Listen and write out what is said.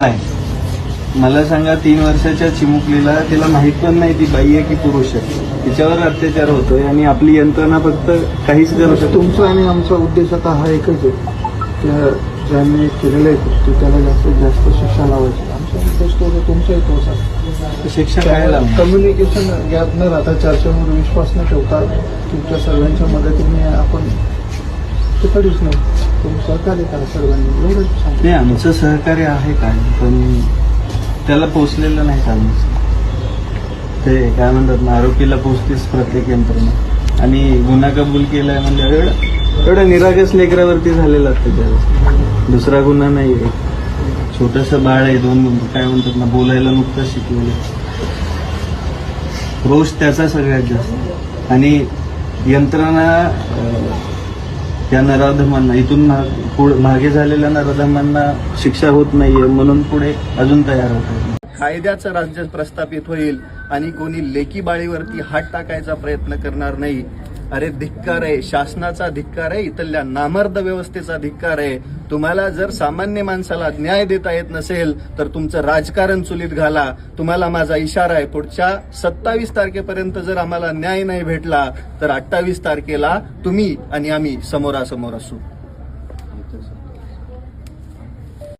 नाही. मला सांगा तीन वर्षाच्या चिमुकलीला तिला माहीत पण नाही ती बाई आहे की पुरुष आहे. तिच्यावर अत्याचार होतोय आणि आपली यंत्रणा फक्त काहीच करू शकतो तुमचा आणि आमचा उद्देश आता हा एकच आहे. त्या ज्यांनी केलेलं आहे कृत्य त्याला जास्तीत जास्त शिक्षा लावायची. आमचा उद्देश तो तुमचाही तोच आहे शिक्षा काय कम्युनिकेशन गॅप न राहता चर्चेवर विश्वास न ठेवता तुमच्या सर्वांच्या मदतीने आपण ते कधीच नाही. तुम्ही सहकार्य करा सर्वांनी. एवढंच सांगतो. नाही आमचं सहकार्य आहे काय पण त्याला पोचलेलं नाही आमचं ते काय म्हणतात ना आरोपीला पोचतेच प्रत्येक यंत्रणा. आणि गुन्हा कबूल केलाय म्हणजे एवढं एवढं निरागस लेकरावरती झालेला त्याच्यावर दुसरा गुन्हा नाही आहे. छोटस बाळ आहे दोन काय म्हणतात ना बोलायला नुकतं शिकलेलं रोष त्याचा सगळ्यात जास्त. आणि यंत्रणा अं, त्या नराधमांना इथून मागे झालेल्या नराधमांना शिक्षा होत नाहीये म्हणून पुढे अजून तयार होत कायद्याचं राज्य प्रस्थापित होईल आणि कोणी लेकी बाळीवरती हात टाकायचा प्रयत्न करणार नाही अरे धिक्कार आहे शासनाचा धिक्कार आहे इथल्या नामर्द व्यवस्थेचा धिक्कार आहे. तुम्हाला जर सामान्य माणसाला न्याय देता येत नसेल तर तुमचं राजकारण चुलीत घाला. तुम्हाला माझा इशारा आहे पुढच्या सत्तावीस तारखेपर्यंत जर आम्हाला न्याय नाही भेटला तर अठ्ठावीस तारखेला तुम्ही आणि आम्ही समोरासमोर असू.